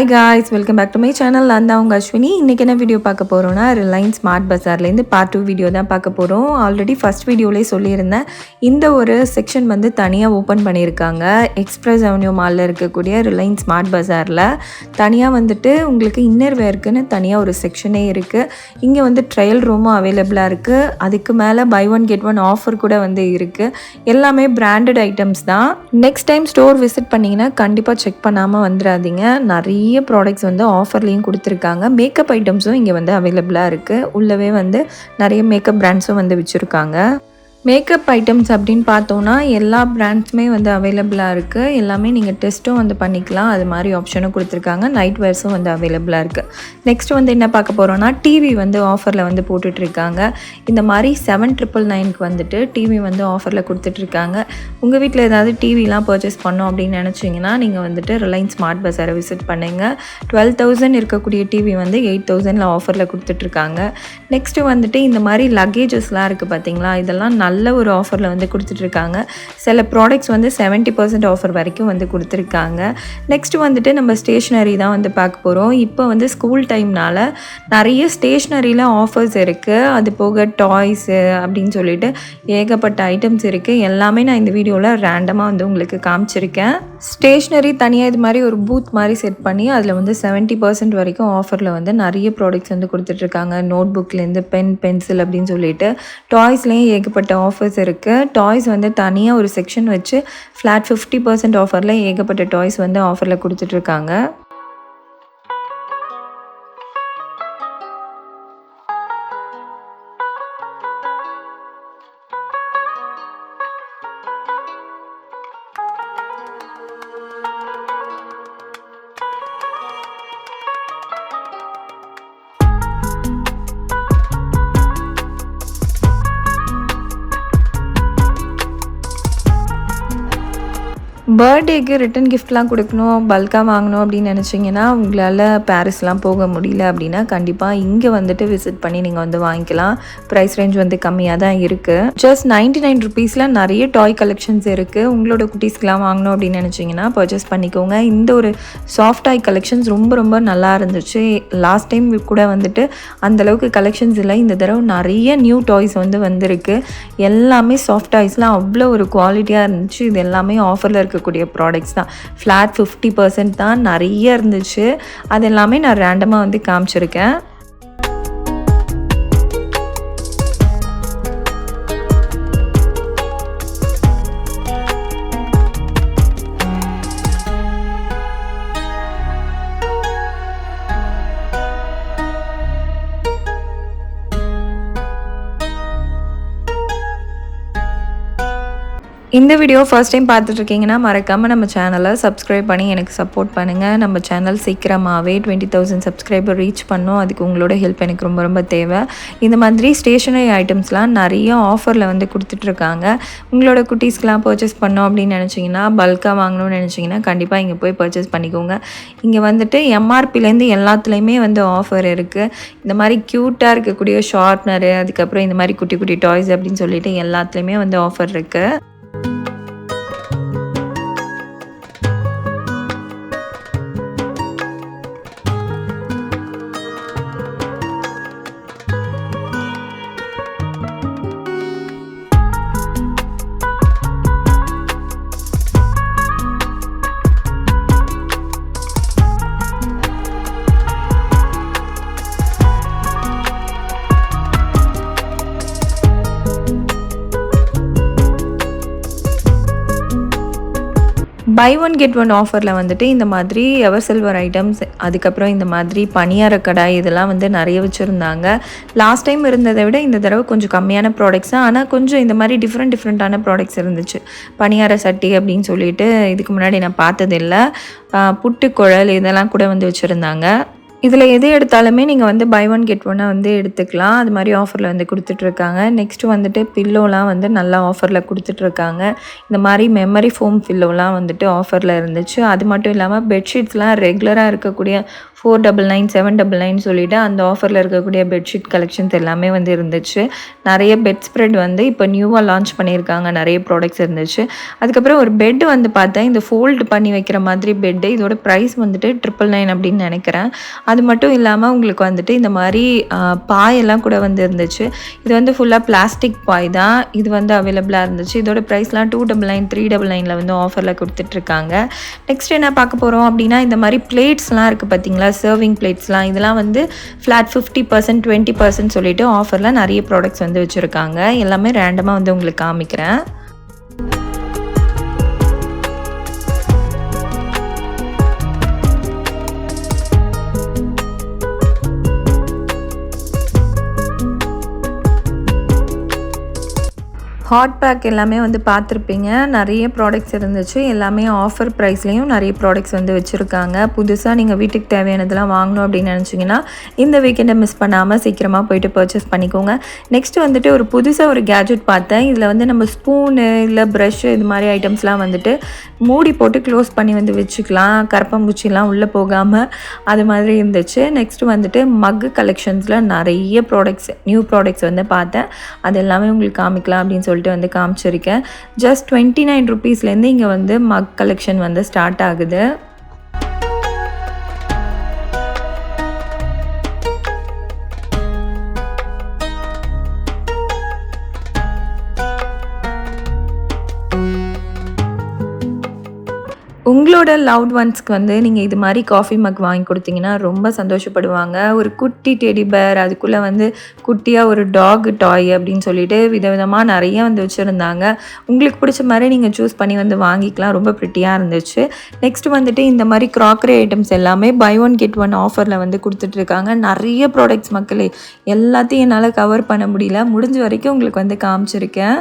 Hi guys welcome back to my channel நான் தான் உங்கள் அஸ்வினி. இன்றைக்கி என்ன வீடியோ பார்க்க போகிறோன்னா ரிலையன்ஸ் ஸ்மார்ட் பஸார்லேருந்து பார்ட் டூ வீடியோ தான் பார்க்க போகிறோம் ஆல்ரெடி ஃபஸ்ட் வீடியோலேயே சொல்லியிருந்தேன். இந்த ஒரு செக்ஷன் வந்து தனியாக ஓப்பன் பண்ணியிருக்காங்க. எக்ஸ்பிரஸ் அவென்யூ மாலில் இருக்கக்கூடிய ரிலையன்ஸ் ஸ்மார்ட் பஸாரில் தனியாக வந்துட்டு உங்களுக்கு இன்னர் வேர்க்குன்னு தனியாக ஒரு செக்ஷனே இருக்குது இங்கே வந்து ட்ரையல் ரூமும் அவைலபிளாக இருக்குது அதுக்கு மேலே buy one get one offer கூட வந்து இருக்குது எல்லாமே பிராண்டட் ஐட்டம்ஸ் தான். நெக்ஸ்ட் டைம் ஸ்டோர் விசிட் பண்ணிங்கன்னா கண்டிப்பாக செக் பண்ணாமல் வந்துடாதீங்க. நிறைய ப்ராடக்ட்ஸ் வந்து ஆஃபர்லேயும் கொடுத்துருக்காங்க. மேக்கப் ஐட்டம்ஸும் இங்கே வந்து அவைலபிளாக இருக்குது உள்ளவே வந்து நிறைய மேக்கப் பிராண்ட்ஸும் வந்து வச்சுருக்காங்க. மேக்கப் ஐட்டம்ஸ் அப்படின்னு பார்த்தோன்னா எல்லா பிராண்ட்ஸுமே வந்து அவைலபிளாக இருக்குது எல்லாமே நீங்கள் டெஸ்ட்டும் வந்து பண்ணிக்கலாம். அது மாதிரி ஆப்ஷனும் கொடுத்துருக்காங்க. நைட் வேர்ஸும் வந்து அவைலபிளாக இருக்குது நெக்ஸ்ட் வந்து என்ன பார்க்க போகிறோன்னா டிவி வந்து ஆஃபரில் வந்து போட்டுட்ருக்காங்க இந்த மாதிரி செவன் ட்ரிபிள் நைனுக்கு வந்துட்டு டிவி வந்து ஆஃபரில் கொடுத்துட்ருக்காங்க உங்கள் வீட்டில் ஏதாவது டிவிலாம் பர்ச்சேஸ் பண்ணோம் அப்படின்னு நினச்சிங்கன்னா நீங்கள் வந்துட்டு ரிலையன்ஸ் ஸ்மார்ட் பஸாரை விசிட் பண்ணுங்கள் டுவெல் தௌசண்ட் இருக்கக்கூடிய டிவி வந்து எயிட் தௌசண்டில் ஆஃபரில் கொடுத்துட்ருக்காங்க நெக்ஸ்ட்டு வந்துட்டு இந்த மாதிரி லக்கேஜஸ்லாம் இருக்குது பார்த்தீங்களா இதெல்லாம் நல்ல ஒரு ஆஃபரில் வந்து கொடுத்துட்ருக்காங்க. சில ப்ராடக்ட்ஸ் வந்து செவன்ட்டி பர்சன்ட் ஆஃபர் வரைக்கும் வந்து கொடுத்துருக்காங்க. நெக்ஸ்ட்டு வந்துட்டு நம்ம ஸ்டேஷ்னரி தான் வந்து பார்க்க போகிறோம் இப்போ வந்து ஸ்கூல் டைம்னால் நிறைய ஸ்டேஷ்னரியில் ஆஃபர்ஸ் இருக்குது அது போக டாய்ஸு அப்படின்னு சொல்லிட்டு ஏகப்பட்ட ஐட்டம்ஸ் இருக்குது எல்லாமே நான் இந்த வீடியோவில் ரேண்டமாக வந்து உங்களுக்கு காமிச்சிருக்கேன். ஸ்டேஷ்னரி தனியாக இது மாதிரி ஒரு பூத் மாதிரி செட் பண்ணி அதில் வந்து செவன்ட்டி பர்சன்ட் வரைக்கும் ஆஃபரில் வந்து நிறைய ப்ராடக்ட்ஸ் வந்து கொடுத்துட்ருக்காங்க. நோட் புக்லேருந்து பென் பென்சில் அப்படின்னு சொல்லிட்டு டாய்ஸ்லேயும் ஏகப்பட்ட ஆஃபர்ஸ் இருக்குது டாய்ஸ் வந்து தனியாக ஒரு செக்ஷன் வச்சு ஃப்ளாட் ஃபிஃப்டி பர்சன்ட் ஆஃபரில் ஏகப்பட்ட டாய்ஸ் வந்து ஆஃபரில் கொடுத்துட்ருக்காங்க பர்த்டேக்கு ரிட்டன் கிஃப்ட்லாம் கொடுக்கணும் பல்காக வாங்கணும் அப்படின்னு நினச்சிங்கன்னா உங்களால் பாரிஸ்லாம் போக முடியல அப்படின்னா கண்டிப்பாக இங்கே வந்துட்டு விசிட் பண்ணி நீங்கள் வந்து வாங்கிக்கலாம். ப்ரைஸ் ரேஞ்ச் வந்து கம்மியாக தான் இருக்குது ஜஸ்ட் நைன்டி நைன் ருபீஸில் நிறைய டாய் கலெக்ஷன்ஸ் இருக்குது உங்களோட குட்டீஸ்க்கெலாம் வாங்கணும் அப்படின்னு நினச்சிங்கன்னா பர்ச்சேஸ் பண்ணிக்கோங்க. இந்த ஒரு சாஃப்ட் டாய் கலெக்ஷன்ஸ் ரொம்ப ரொம்ப நல்லா இருந்துச்சு. லாஸ்ட் டைம் கூட வந்துட்டு அந்தளவுக்கு கலெக்ஷன்ஸ் இல்லை. இந்த தடவை நிறைய நியூ டாய்ஸ் வந்து வந்திருக்கு. எல்லாமே சாஃப்ட் டாய்ஸ்லாம் அவ்வளோ ஒரு குவாலிட்டியாக இருந்துச்சு. இது எல்லாமே ஆஃபரில் இருக்கக்கூடிய ப்ராடக்ட்ஸ் தான். ஃப்ளாட் ஃபிஃப்டி பர்சன்ட் தான் நிறைய இருந்துச்சு. அது எல்லாமே நான் ரேண்டமாக வந்து காமிச்சிருக்கேன். இந்த வீடியோ ஃபர்ஸ்ட் டைம் பார்த்துட்ருக்கீங்கன்னா மறக்காமல் நம்ம சேனலை சப்ஸ்கிரைப் பண்ணி எனக்கு சப்போர்ட் பண்ணுங்கள் நம்ம சேனல் சீக்கிரமாகவே டுவெண்ட்டி தௌசண்ட் சப்ஸ்கிரைபர் ரீச் பண்ணோம். அதுக்கு உங்களோட ஹெல்ப் எனக்கு ரொம்ப ரொம்ப தேவை. இந்த மாதிரி ஸ்டேஷனரி ஐட்டம்ஸ்லாம் நிறைய ஆஃபரில் வந்து கொடுத்துட்ருக்காங்க. உங்களோட குட்டீஸ்க்கெலாம் பர்ச்சேஸ் பண்ணோம் அப்படின்னு நினச்சிங்கன்னா பல்காக வாங்கணும்னு நினச்சிங்கன்னா கண்டிப்பாக இங்கே போய் பர்ச்சேஸ் பண்ணிக்கோங்க. இங்கே வந்துட்டு எம்ஆர்பிலேருந்து எல்லாத்துலேயுமே வந்து ஆஃபர் இருக்குது இந்த மாதிரி க்யூட்டாக இருக்கக்கூடிய ஷார்ப்னரு அதுக்கப்புறம் இந்த மாதிரி குட்டி குட்டி டாய்ஸ் அப்படின்னு சொல்லிட்டு எல்லாத்துலேயுமே வந்து ஆஃபர் இருக்குது பை ஒன் கெட் ஒன் ஆஃபரில் வந்துட்டு இந்த மாதிரி எவர் சில்வர் ஐட்டம்ஸ் அதுக்கப்புறம் இந்த மாதிரி பனியார கடாய் இதெல்லாம் வந்து நிறைய வச்சுருந்தாங்க. லாஸ்ட் டைம் இருந்ததை விட இந்த தடவை கொஞ்சம் கம்மியான ப்ராடக்ட்ஸ் தான். ஆனால் கொஞ்சம் இந்த மாதிரி டிஃப்ரெண்ட் டிஃப்ரெண்ட்டான ப்ராடக்ட்ஸ் இருந்துச்சு. பனியார சட்டி அப்படின்னு சொல்லிட்டு இதுக்கு முன்னாடி நான் பார்த்ததில்ல. புட்டு குழல் இதெல்லாம் கூட வந்து வச்சுருந்தாங்க. இதில் எது எடுத்தாலுமே நீங்கள் வந்து பை ஒன் கெட் ஒன்னாக வந்து எடுத்துக்கலாம். அது மாதிரி ஆஃபரில் வந்து கொடுத்துட்ருக்காங்க. நெக்ஸ்ட்டு வந்துட்டு பில்லோலாம் வந்து நல்லா ஆஃபரில் கொடுத்துட்ருக்காங்க. இந்த மாதிரி மெமரி ஃபோம் பில்லோலாம் வந்துட்டு ஆஃபரில் இருந்துச்சு. அது மட்டும் இல்லாமல் பெட்ஷீட்ஸ்லாம் ரெகுலராக இருக்கக்கூடிய four double nine seven double nine சொல்லிவிட்டு அந்த ஆஃபரில் இருக்கக்கூடிய பெட்ஷீட் கலெக்ஷன்ஸ் எல்லாமே வந்து இருந்துச்சு. நிறைய பெட் ஸ்ப்ரெட் வந்து இப்போ நியூவாக லான்ச் பண்ணியிருக்காங்க. நிறைய ப்ராடக்ட்ஸ் இருந்துச்சு. அதுக்கப்புறம் ஒரு பெட் வந்து பார்த்தேன். இந்த ஃபோல்டு பண்ணி வைக்கிற மாதிரி பெட்டு இதோட ப்ரைஸ் வந்துட்டு ட்ரிபிள் நைன் அப்படின்னு நினைக்கிறேன். அது மட்டும் இல்லாமல் உங்களுக்கு வந்துட்டு இந்த மாதிரி பாயெல்லாம் கூட வந்து இருந்துச்சு. இது வந்து ஃபுல்லாக பிளாஸ்டிக் பாய் தான். இது வந்து அவைலபிளாக இருந்துச்சு. இதோட ப்ரைஸ்லாம் two double nine three double நைனில் வந்து ஆஃபரில் கொடுத்துட்ருக்காங்க நெக்ஸ்ட் என்ன பார்க்க போகிறோம் அப்படின்னா இந்த மாதிரி பிளேட்ஸ்லாம் இருக்குது பார்த்தீங்களா? சர்விங் பிளேட்ஸ்லாம் இதெல்லாம் வந்து flat fifty percent twenty percent சொல்லிட்டு ஆஃபரில் நிறைய ப்ராடக்ட்ஸ் வந்து வச்சுருக்காங்க. எல்லாமே ரேண்டமாக வந்து உங்களுக்கு காமிக்கிறேன். ஹாட் பேக் எல்லாமே வந்து பார்த்துருப்பீங்க. நிறைய ப்ராடக்ட்ஸ் இருந்துச்சு. எல்லாமே ஆஃபர் ப்ரைஸ்லேயும் நிறைய ப்ராடக்ட்ஸ் வந்து வச்சுருக்காங்க. புதுசாக நீங்கள் வீட்டுக்கு தேவையானதெல்லாம் வாங்கணும் அப்படின்னு நினச்சிங்கன்னா இந்த வீக்கெண்டை மிஸ் பண்ணாமல் சீக்கிரமாக போயிட்டு பர்ச்சேஸ் பண்ணிக்கோங்க. நெக்ஸ்ட் வந்துட்டு ஒரு புதுசாக ஒரு கேஜெட் பார்த்தேன். இதில் வந்து நம்ம ஸ்பூனு இல்லை ப்ரஷ்ஷு இது மாதிரி ஐட்டம்ஸ்லாம் வந்துட்டு மூடி போட்டு க்ளோஸ் பண்ணி வந்து வச்சுக்கலாம். கரப்பம்பூச்சிலாம் உள்ளே போகாமல் அது மாதிரி இருந்துச்சு. நெக்ஸ்ட் வந்துட்டு மக்கு கலெக்ஷன்ஸில் நிறைய ப்ராடக்ட்ஸ் நியூ ப்ராடக்ட்ஸ் வந்து பார்த்தேன். அது எல்லாமே உங்களுக்கு காமிக்கலாம் அப்படின்னு சொல்லி சொல்லிட்டு வந்து காமிச்சிருக்கேன். ஜஸ்ட் டுவெண்ட்டி நைன் ருபீஸ்லேருந்து இங்கே வந்து மக் கலெக்ஷன் வந்து ஸ்டார்ட் ஆகுது. உங்களோட லவ்ட் ஒன்ஸ்க்கு வந்து நீங்கள் இது மாதிரி காஃபி மக் வாங்கி கொடுத்தீங்கன்னா ரொம்ப சந்தோஷப்படுவாங்க. ஒரு குட்டி டெடி பேர் அதுக்குள்ளே வந்து குட்டியாக ஒரு டாக் டாய் அப்படின்னு சொல்லிட்டு விதவிதமாக நிறைய வந்து வச்சுருந்தாங்க. உங்களுக்கு பிடிச்ச மாதிரி நீங்கள் சூஸ் பண்ணி வந்து வாங்கிக்கலாம். ரொம்ப ப்ரிட்டியாக இருந்துச்சு. நெக்ஸ்ட் வந்துட்டு இந்த மாதிரி க்ராக்கரி ஐட்டம்ஸ் எல்லாமே பை ஒன் கெட் ஒன் ஆஃபரில் வந்து கொடுத்துட்ருக்காங்க நிறைய ப்ராடக்ட்ஸ் மக்களே எல்லாத்தையும் என்னால் கவர் பண்ண முடியல. முடிஞ்ச வரைக்கும் உங்களுக்கு வந்து காமிச்சிருக்கேன்.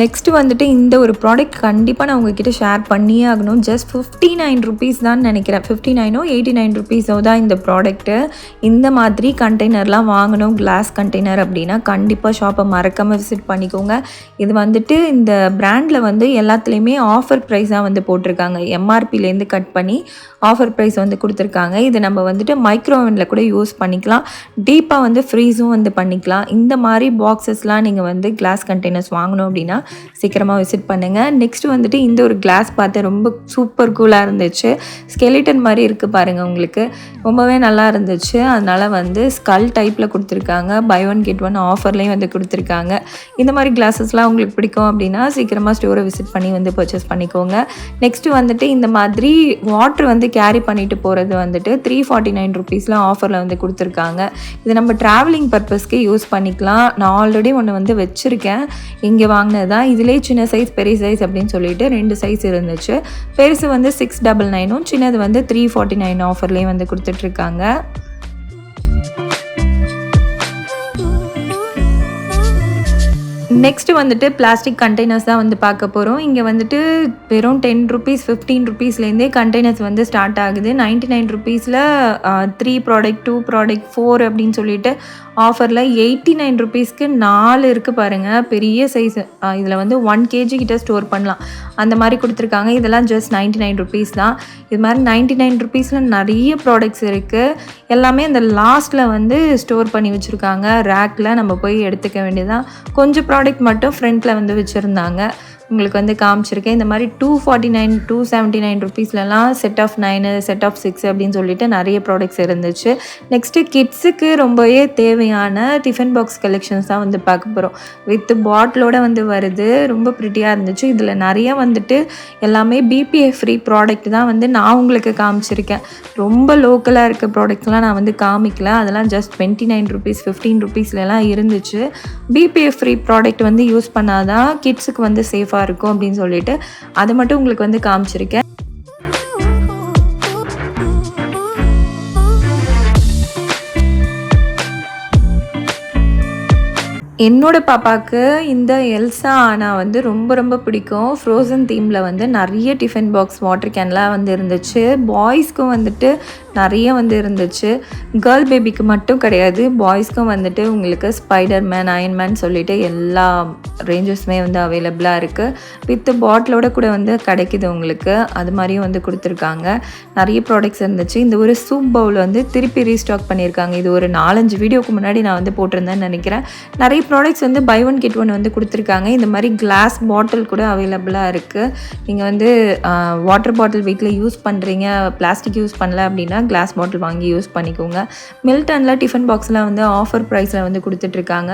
நெக்ஸ்ட் வந்துட்டு இந்த ஒரு ப்ராடக்ட் கண்டிப்பாக நான் உங்ககிட்ட ஷேர் பண்ணியே ஆகணும். ஜஸ்ட் ஃபிஃப்டி நைன் ருபீஸ் தான் நினைக்கிறேன். ஃபிஃப்டி நைனோ எயிட்டி நைன் ருபீஸோ தான் இந்த ப்ராடக்ட்டு இந்த மாதிரி கண்டெய்னர்லாம் வாங்கணும் கிளாஸ் கண்டெய்னர் அப்படின்னா கண்டிப்பாக ஷாப்பை மறக்காமல் விசிட் பண்ணிக்கோங்க. இது வந்துட்டு இந்த பிராண்டில் வந்து எல்லாத்துலேயுமே ஆஃபர் ப்ரைஸாக வந்து போட்டிருக்காங்க. எம்ஆர்பிலேருந்து கட் பண்ணி ஆஃபர் ப்ரைஸ் வந்து கொடுத்துருக்காங்க. இது நம்ம வந்துட்டு மைக்ரோவனில் கூட யூஸ் பண்ணிக்கலாம். டீப்பாக வந்து ஃப்ரீஸும் வந்து பண்ணிக்கலாம். இந்த மாதிரி பாக்ஸஸ்லாம் நீங்கள் வந்து கிளாஸ் கண்டெய்னர்ஸ் வாங்கணும் அப்படின்னா சீக்கிரமாக விசிட் பண்ணுங்கள் நெக்ஸ்ட் வந்துட்டு இந்த ஒரு கிளாஸ் பார்த்தேன் ரொம்ப சூப்பர் கூலாக இருந்துச்சு. ஸ்கெலிட்டன் மாதிரி இருக்குது பாருங்கள் உங்களுக்கு. ரொம்பவே நல்லா இருந்துச்சு. அதனால் வந்து ஸ்கல் டைப்பில் கொடுத்துருக்காங்க. பை ஒன் கெட் ஒன் ஆஃபர்லேயும் வந்து கொடுத்துருக்காங்க. இந்த மாதிரி கிளாஸஸ்லாம் உங்களுக்கு பிடிக்கும் அப்படின்னா சீக்கிரமாக ஸ்டோரை விசிட் பண்ணி வந்து பர்ச்சேஸ் பண்ணிக்கோங்க. நெக்ஸ்ட் வந்துட்டு இந்த மாதிரி வாட்ரு வந்து கேரி பண்ணிட்டு போகிறது வந்துட்டு த்ரீ ஃபார்ட்டி நைன் ருபீஸ்லாம் ஆஃபரில் வந்து கொடுத்துருக்காங்க. இது நம்ம ட்ராவலிங் பர்பஸ்க்கு யூஸ் பண்ணிக்கலாம். நான் ஆல்ரெடி ஒன்று வந்து வச்சுருக்கேன். இங்கே வாங்கினது தான் இதிலே சின்ன சைஸ் பெரிய சைஸ் அப்படின்னு சொல்லிட்டு ரெண்டு சைஸ் இருந்துச்சு. பெருசு வந்து சிக்ஸ் டபுள் நைனும் சின்னது வந்து த்ரீ ஃபார்ட்டி நைன் ஆஃபர்லேயும் வந்து கொடுத்துட்ருக்காங்க. நெக்ஸ்ட் வந்துட்டு பிளாஸ்டிக் கண்டெய்னர்ஸ் தான் வந்து பார்க்க போகிறோம் இங்கே வந்துட்டு வெறும் டென் ருபீஸ் ஃபிஃப்டீன் ருபீஸ்லேருந்தே கண்டெய்னர்ஸ் வந்து ஸ்டார்ட் ஆகுது. நைன்ட்டி நைன் ருபீஸில் three product two product four அப்படின்னு சொல்லிட்டு ஆஃபரில் எயிட்டி நைன் ருபீஸ்க்கு நாலு இருக்குது பாருங்கள் பெரிய சைஸ் இதில் வந்து ஒன் கேஜி கிட்ட ஸ்டோர் பண்ணலாம். அந்த மாதிரி கொடுத்துருக்காங்க. இதெல்லாம் ஜஸ்ட் நைன்ட்டி நைன் ருபீஸ் தான். இது மாதிரி நைன்ட்டி நைன் ருபீஸில் நிறைய ப்ராடக்ட்ஸ் இருக்குது எல்லாமே அந்த லாஸ்ட்டில் வந்து ஸ்டோர் பண்ணி வச்சுருக்காங்க. ரேக்கில் நம்ம போய் எடுத்துக்க வேண்டியதான் கொஞ்சம் ப்ராடக்ட் மட்டும் ஃப்ரண்ட்டில் வந்து வச்சுருந்தாங்க. உங்களுக்கு வந்து காமிச்சிருக்கேன். இந்த மாதிரி two forty nine two seventy nine ருபீஸ்லலாம் set of nine set of six அப்படின்னு சொல்லிட்டு நிறைய ப்ராடக்ட்ஸ் இருந்துச்சு. நெக்ஸ்ட்டு கிட்ஸுக்கு ரொம்பவே தேவையான டிஃபன் பாக்ஸ் கலெக்ஷன்ஸ் தான் வந்து பார்க்க போகிறோம் வித் பாட்டிலோட வந்து வருது. ரொம்ப ப்ரிட்டியாக இருந்துச்சு. இதில் நிறைய வந்துட்டு எல்லாமே பிபிஎஃப் ஃப்ரீ ப்ராடக்ட் தான் வந்து நான் உங்களுக்கு காமிச்சிருக்கேன். ரொம்ப லோக்கலாக இருக்க ப்ராடக்ட்ஸ்லாம் நான் வந்து காமிக்கல. அதெல்லாம் just twenty nine rupees fifteen ருபீஸ்லலாம் இருந்துச்சு பிபிஎஃப் ஃப்ரீ ப்ராடக்ட் வந்து யூஸ் பண்ணாதான் கிட்ஸுக்கு வந்து சேஃபாக இருக்கும் அப்படின்னு சொல்லிட்டு அதை மட்டும் உங்களுக்கு வந்து காமிச்சிருக்கேன். என்னோட பாப்பாவுக்கு இந்த எல்சா ஆனா வந்து ரொம்ப ரொம்ப பிடிக்கும். ஃப்ரோசன் தீமில் வந்து நிறைய டிஃபன் பாக்ஸ் வாட்டர் கேன்லாம் வந்து இருந்துச்சு. பாய்ஸ்க்கும் வந்துட்டு நிறைய வந்து இருந்துச்சு. கேர்ள் பேபிக்கு மட்டும் கிடையாது. பாய்ஸ்க்கும் வந்துட்டு உங்களுக்கு ஸ்பைடர் மேன் அயன்மேன் சொல்லிட்டு எல்லா ரேஞ்சஸுமே வந்து அவைலபிளாக இருக்குது வித்து பாட்டிலோட கூட வந்து கிடைக்குது உங்களுக்கு. அது மாதிரியும் வந்து கொடுத்துருக்காங்க. நிறைய ப்ராடக்ட்ஸ் இருந்துச்சு. இந்த ஒரு சூப் பவுல் வந்து திருப்பி ரீஸ்டாக் பண்ணியிருக்காங்க. இது ஒரு நாலஞ்சு வீடியோக்கு முன்னாடி நான் வந்து போட்டிருந்தேன்னு நினைக்கிறேன். நிறைய ப்ராடக்ட்ஸ் வந்து பை ஒன் கெட் ஒன் வந்து கொடுத்துருக்காங்க. இந்த மாதிரி கிளாஸ் பாட்டில் கூட அவைலபிளாக இருக்குது நீங்கள் வந்து வாட்டர் பாட்டில் வீட்டில் யூஸ் பண்ணுறீங்க பிளாஸ்டிக் யூஸ் பண்ணல அப்படின்னா கிளாஸ் பாட்டில் வாங்கி யூஸ் பண்ணிக்கோங்க. மில்டனில் டிஃபன் பாக்ஸ்லாம் வந்து ஆஃபர் ப்ரைஸில் வந்து கொடுத்துட்ருக்காங்க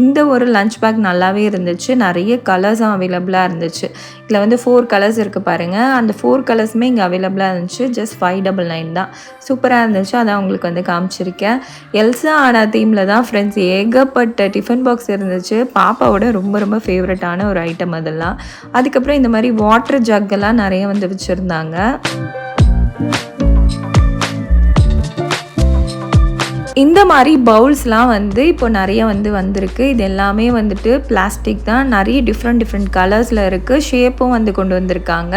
இந்த ஒரு லஞ்ச் பேக் நல்லாவே இருந்துச்சு. நிறைய கலர்ஸும் அவைலபிளாக இருந்துச்சு. இதில் வந்து ஃபோர் கலர்ஸ் இருக்குது பாருங்கள் அந்த ஃபோர் கலர்ஸுமே இங்கே அவைலபிளாக இருந்துச்சு. ஜஸ்ட் ஃபைவ் டபுள் நைன் தான். சூப்பராக இருந்துச்சு. அதான் உங்களுக்கு வந்து காமிச்சிருக்கேன். எல்சா ஆனா தீமில் தான் ஃப்ரெண்ட்ஸ் ஏகப்பட்ட டிஃபன் பாக்ஸ் இருந்துச்சு. பாப்பாவோட ரொம்ப ரொம்ப ஃபேவரட்டான ஒரு ஐட்டம் அதெல்லாம். அதுக்கப்புறம் இந்த மாதிரி வாட்டர் ஜக்கெல்லாம் நிறைய வந்து வச்சுருந்தாங்க. இந்த மாதிரி பவுல்ஸ்லாம் வந்து இப்போ நிறைய வந்து வந்திருக்கு. இது எல்லாமே வந்துட்டு பிளாஸ்டிக் தான். நிறைய டிஃப்ரெண்ட் டிஃப்ரெண்ட் கலர்ஸில் இருக்குது ஷேப்பும் வந்து கொண்டு வந்திருக்காங்க.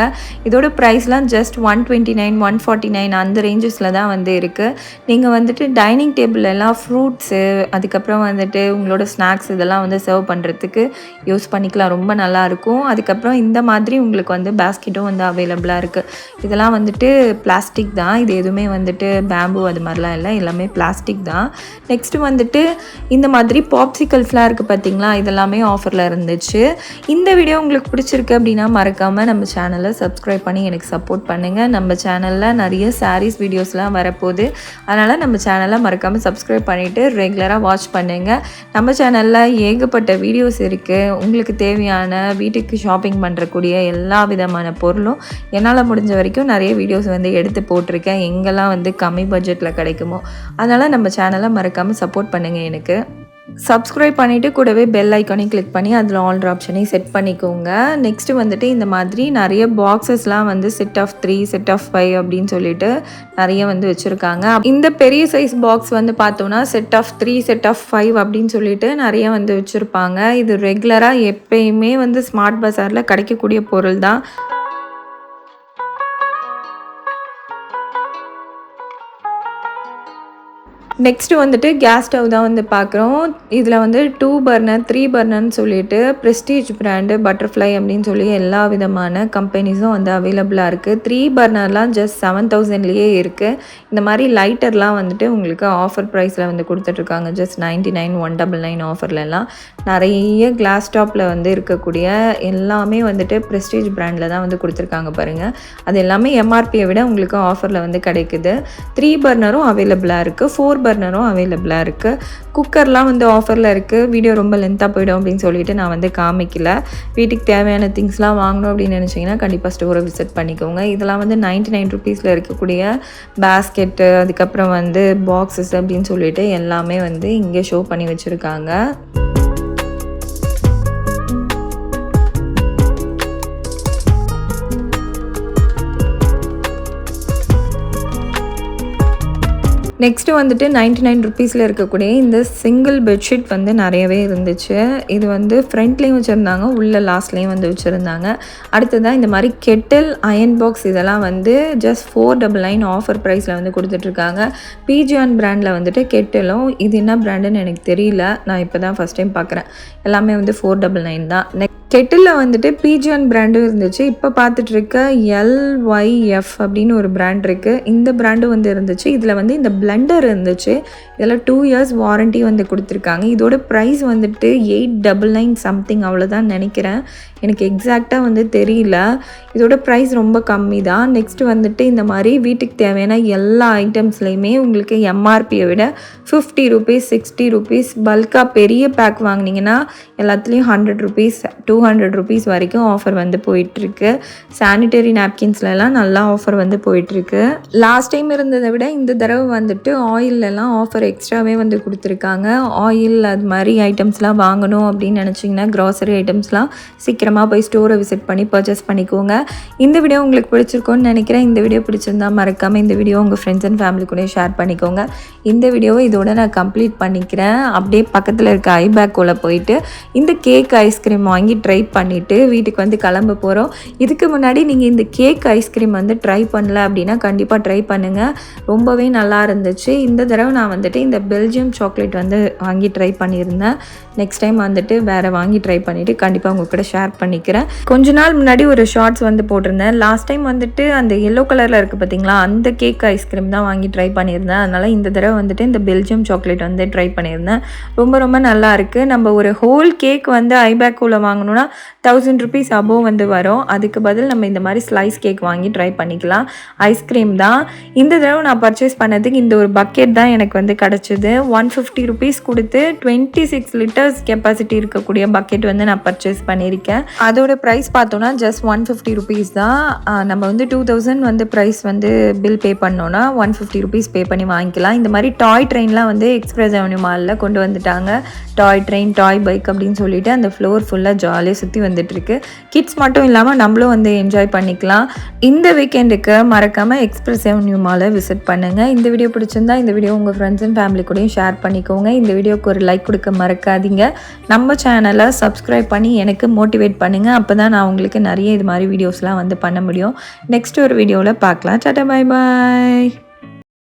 இதோட ப்ரைஸ்லாம் just one twenty nine one forty nine அந்த ரேஞ்சஸில் தான் வந்து இருக்குது நீங்கள் வந்துட்டு டைனிங் டேபிள் எல்லாம் ஃப்ரூட்ஸு அதுக்கப்புறம் வந்துட்டு உங்களோட ஸ்நாக்ஸ் இதெல்லாம் வந்து சர்வ் பண்ணுறதுக்கு யூஸ் பண்ணிக்கலாம். ரொம்ப நல்லாயிருக்கும் அதுக்கப்புறம் இந்த மாதிரி உங்களுக்கு வந்து பேஸ்கெட்டும் வந்து அவைலபிளாக இருக்குது இதெல்லாம் வந்துட்டு பிளாஸ்டிக் தான். இது எதுவுமே வந்துட்டு பேம்பு அது மாதிரிலாம் இல்லை. எல்லாமே பிளாஸ்டிக் தான். நெக்ஸ்ட் வந்துட்டு இந்த மாதிரி பாப்சிக்கல்ஸ்லாம் இருக்குது பார்த்தீங்களா இதெல்லாமே ஆஃபரில் இருந்துச்சு. இந்த வீடியோ உங்களுக்கு பிடிச்சிருக்கு அப்படின்னா மறக்காமல் நம்ம சேனலை சப்ஸ்கிரைப் பண்ணி எனக்கு சப்போர்ட் பண்ணுங்கள் நம்ம சேனலில் நிறைய சாரீஸ் வீடியோஸ்லாம் வரப்போகுது. அதனால் நம்ம சேனலை மறக்காமல் சப்ஸ்கிரைப் பண்ணிவிட்டு ரெகுலராக வாட்ச் பண்ணுங்கள் நம்ம சேனலில் ஏகப்பட்ட வீடியோஸ் இருக்குது உங்களுக்கு தேவையான வீட்டுக்கு ஷாப்பிங் பண்ணுறக்கூடிய எல்லா விதமான பொருளும் என்னால் முடிஞ்ச வரைக்கும் நிறைய வீடியோஸ் வந்து எடுத்து போட்டிருக்கேன். எங்கெல்லாம் வந்து கம்மி பட்ஜெட்டில் கிடைக்குமோ. அதனால் நம்ம சேனல் மறக்காமல் சப்போர்ட் பண்ணுங்கள் எனக்கு. சப்ஸ்கிரைப் பண்ணிவிட்டு கூடவே பெல் ஐக்கானையும் கிளிக் பண்ணி அதில் ஆல்ட்ரு ஆப்ஷனையும் செட் பண்ணிக்கோங்க. நெக்ஸ்ட்டு வந்துட்டு இந்த மாதிரி நிறைய பாக்ஸஸ்லாம் வந்து set of three set of five அப்படின்னு சொல்லிட்டு நிறைய வந்து வச்சுருக்காங்க. இந்த பெரிய சைஸ் பாக்ஸ் வந்து பார்த்தோன்னா set of three set of five அப்படின்னு சொல்லிட்டு நிறைய வந்து வச்சுருப்பாங்க. இது ரெகுலராக எப்பயுமே வந்து ஸ்மார்ட் பஸாரில் கிடைக்கக்கூடிய பொருள் தான். நெக்ஸ்ட்டு வந்துட்டு கேஸ் ஸ்டவ் தான் வந்து பார்க்குறோம். இதில் வந்து டூ பர்னர் த்ரீ பர்னர்னு சொல்லிட்டு ப்ரெஸ்டீஜ் பிராண்டு பட்டர்ஃப்ளை அப்படின்னு சொல்லி எல்லா விதமான கம்பெனிஸும் வந்து அவைலபிளாக இருக்குது த்ரீ பர்னர்லாம் ஜஸ்ட் செவன் தௌசண்ட்லேயே இருக்குது இந்த மாதிரி லைட்டர்லாம் வந்துட்டு உங்களுக்கு ஆஃபர் ப்ரைஸில் வந்து கொடுத்துட்ருக்காங்க just ninety nine one double nine ஆஃபர்லலாம் நிறைய கிளாஸ் டாப்பில் வந்து இருக்கக்கூடிய எல்லாமே வந்துட்டு ப்ரெஸ்டீஜ் பிராண்டில் தான் வந்து கொடுத்துருக்காங்க பாருங்கள் அது எல்லாமே எம்ஆர்பியை விட உங்களுக்கு ஆஃபரில் வந்து கிடைக்குது. த்ரீ பர்னரும் அவைலபிளாக இருக்குது ஃபோர் பர்னரும் அவைலபிளாக இருக்குது குக்கர்லாம் வந்து ஆஃபரில் இருக்குது வீடியோ ரொம்ப லென்த்தாக போயிடும் அப்படின்னு சொல்லிட்டு நான் வந்து காமிக்கல. வீட்டுக்கு தேவையான திங்ஸ்லாம் வாங்கணும் அப்படின்னு நினச்சிங்கன்னா கண்டிப்பாக ஸ்டோரை விசிட் பண்ணிக்கோங்க. இதெல்லாம் வந்து நைன்ட்டி நைன் ருபீஸில் இருக்கக்கூடிய பேஸ்கெட்டு அதுக்கப்புறம் வந்து பாக்ஸஸ் அப்படின்னு சொல்லிட்டு எல்லாமே வந்து இங்கே ஷோ பண்ணி வச்சுருக்காங்க. நெக்ஸ்ட்டு வந்துட்டு நைன்ட்டி நைன் ருபீஸில் இருக்கக்கூடிய இந்த சிங்கிள் பெட்ஷீட் வந்து நிறையவே இருந்துச்சு. இது வந்து ஃப்ரண்ட்லேயும் வச்சுருந்தாங்க உள்ள லாஸ்ட்லேயும் வந்து வச்சுருந்தாங்க. அடுத்ததாக இந்த மாதிரி கெட்டில் அயன் பாக்ஸ் இதெல்லாம் வந்து just four double nine offer ப்ரைஸில் வந்து கொடுத்துட்ருக்காங்க. பிஜிஆன் பிராண்டில் வந்துட்டு கெட்டிலும் இது என்ன பிராண்டுன்னு எனக்கு தெரியல. நான் இப்போ தான் ஃபஸ்ட் டைம் பார்க்குறேன் எல்லாமே வந்து ஃபோர் டபுள் நைன் தான். நெக்ஸ்ட் கெட்டிலில் வந்துட்டு பிஜிஎன் பிராண்டும் இருந்துச்சு. இப்போ பார்த்துட்ருக்க எல்ஒய்எஃப் அப்படின்னு ஒரு பிராண்ட் இருக்குது இந்த பிராண்டு வந்து இருந்துச்சு. இதில் வந்து இந்த பிளெண்டர் இருந்துச்சு. இதில் டூ இயர்ஸ் வாரண்ட்டி வந்து கொடுத்துருக்காங்க. இதோட ப்ரைஸ் வந்துட்டு எயிட் டபுள் நைன் சம்திங் அவ்வளோதான் நினைக்கிறேன். எனக்கு எக்ஸாக்டாக வந்து தெரியல. இதோட ப்ரைஸ் ரொம்ப கம்மி தான் நெக்ஸ்ட்டு வந்துட்டு இந்த மாதிரி வீட்டுக்கு தேவையான எல்லா ஐட்டம்ஸ்லேயுமே உங்களுக்கு எம்ஆர்பியை விட ஃபிஃப்டி ருபீஸ் சிக்ஸ்டி ருபீஸ் பல்காக பெரிய பேக் வாங்கினீங்கன்னா எல்லாத்துலேயும் hundred rupees two hundred rupees வரைக்கும் ஆஃபர் வந்து போயிட்டுருக்கு. சானிடரி நாப்கின்ஸ்லலாம் நல்லா ஆஃபர் வந்து போயிட்டுருக்கு. லாஸ்ட் டைம் இருந்ததை விட இந்த தடவை வந்துட்டு ஆயிலெலாம் ஆஃபர் எக்ஸ்ட்ராவே வந்து கொடுத்துருக்காங்க. ஆயில் அது மாதிரி ஐட்டம்ஸ்லாம் வாங்கணும் அப்படின்னு நினச்சிங்கன்னா க்ராசரி ஐட்டம்ஸ்லாம் சீக்கிரமாக போய் ஸ்டோரை விசிட் பண்ணி பர்ச்சேஸ் பண்ணிக்கோங்க. இந்த வீடியோ உங்களுக்கு பிடிச்சிருக்கோன்னு நினைக்கிறேன். இந்த வீடியோ பிடிச்சிருந்தா மறக்காமல் இந்த வீடியோ உங்கள் ஃப்ரெண்ட்ஸ் அண்ட் ஃபேமிலி கூட ஷேர் பண்ணிக்கோங்க. இந்த வீடியோவை இதோட நான் கம்ப்ளீட் பண்ணிக்கிறேன். அப்படியே பக்கத்தில் இருக்க ஐபேக்கோல போயிட்டு இந்த கேக் ஐஸ்கிரீம் வாங்கி ட்ரை ட்ரை பண்ணிவிட்டு வீட்டுக்கு வந்து கிளம்ப போகிறோம் இதுக்கு முன்னாடி நீங்கள் இந்த கேக் ஐஸ்கிரீம் வந்து ட்ரை பண்ணல அப்படின்னா கண்டிப்பாக ட்ரை பண்ணுங்கள் ரொம்பவே நல்லா இருந்துச்சு. இந்த தடவை நான் வந்துட்டு இந்த பெல்ஜியம் சாக்லேட் வந்து வாங்கி ட்ரை பண்ணியிருந்தேன். நெக்ஸ்ட் டைம் வந்துட்டு வேறு வாங்கி ட்ரை பண்ணிவிட்டு கண்டிப்பாக உங்கள் கூட ஷேர் பண்ணிக்கிறேன். கொஞ்ச நாள் முன்னாடி ஒரு ஷார்ட்ஸ் வந்து போட்டிருந்தேன். லாஸ்ட் டைம் வந்துட்டு அந்த எல்லோ கலரில் இருக்குது பார்த்தீங்களா அந்த கேக் ஐஸ்கிரீம் தான் வாங்கி ட்ரை பண்ணியிருந்தேன். அதனால் இந்த தடவை வந்துட்டு இந்த பெல்ஜியம் சாக்லேட் வந்து ட்ரை பண்ணியிருந்தேன். ரொம்ப ரொம்ப நல்லா இருக்குது நம்ம ஒரு ஹோல் கேக் வந்து ஐபேக்குள்ளே வாங்கணும்னா தௌசண்ட் ருபீஸ் அபோவ் வந்து வரும். அதுக்கு பதில் நம்ம இந்த மாதிரி ஸ்லைஸ் கேக் வாங்கி ட்ரை பண்ணிக்கலாம். ஐஸ்கிரீம் தான். இந்த தடவை நான் பர்ச்சேஸ் பண்ணதுக்கு இந்த ஒரு பக்கெட் தான் எனக்கு வந்து கிடச்சிது. ஒன் ஃபிஃப்டி ருபீஸ் கொடுத்து டுவெண்ட்டி சிக்ஸ் லிட்டர்ஸ் கெப்பாசிட்டி இருக்கக்கூடிய பக்கெட் வந்து நான் பர்ச்சேஸ் பண்ணியிருக்கேன். அதோட ப்ரைஸ் பார்த்தோன்னா ஜஸ்ட் ஒன் ஃபிஃப்டி ருபீஸ் தான். நம்ம வந்து டூ தௌசண்ட் வந்து ப்ரைஸ் வந்து பில் பே பண்ணோன்னா ஒன் ஃபிஃப்டி ருபீஸ் பே பண்ணி வாங்கிக்கலாம். இந்த மாதிரி டாய் ட்ரெயின்லாம் வந்து எக்ஸ்பிரஸ் அவென்யூ மாலில் கொண்டு வந்துட்டாங்க. டாய் ட்ரெயின் டாய் பைக் அப்படின்னு சொல்லிட்டு அந்த ஃப்ளோர் ஃபுல்லாக ஜாலியாக சுற்றி வந்துட்டுருக்கு. கிட்ஸ் மட்டும் இல்லாமல் நம்மளும் வந்து என்ஜாய் பண்ணிக்கலாம். இந்த வீக்கெண்டுக்கு மறக்காமல் எக்ஸ்பிரஸ் நியூ மாலை விசிட் பண்ணுங்கள் இந்த வீடியோ பிடிச்சிருந்தா இந்த வீடியோ உங்கள் ஃப்ரெண்ட்ஸ் அண்ட் ஃபேமிலி கூடயும் ஷேர் பண்ணிக்கோங்க. இந்த வீடியோக்கு ஒரு லைக் கொடுக்க மறக்காதீங்க. நம்ம சேனலை சப்ஸ்கிரைப் பண்ணி எனக்கு மோட்டிவேட் பண்ணுங்கள் அப்போ தான் நான் உங்களுக்கு நிறைய இது மாதிரி வீடியோஸ்லாம் வந்து பண்ண முடியும். நெக்ஸ்ட் ஒரு வீடியோவில் பார்க்கலாம். Tata bye bye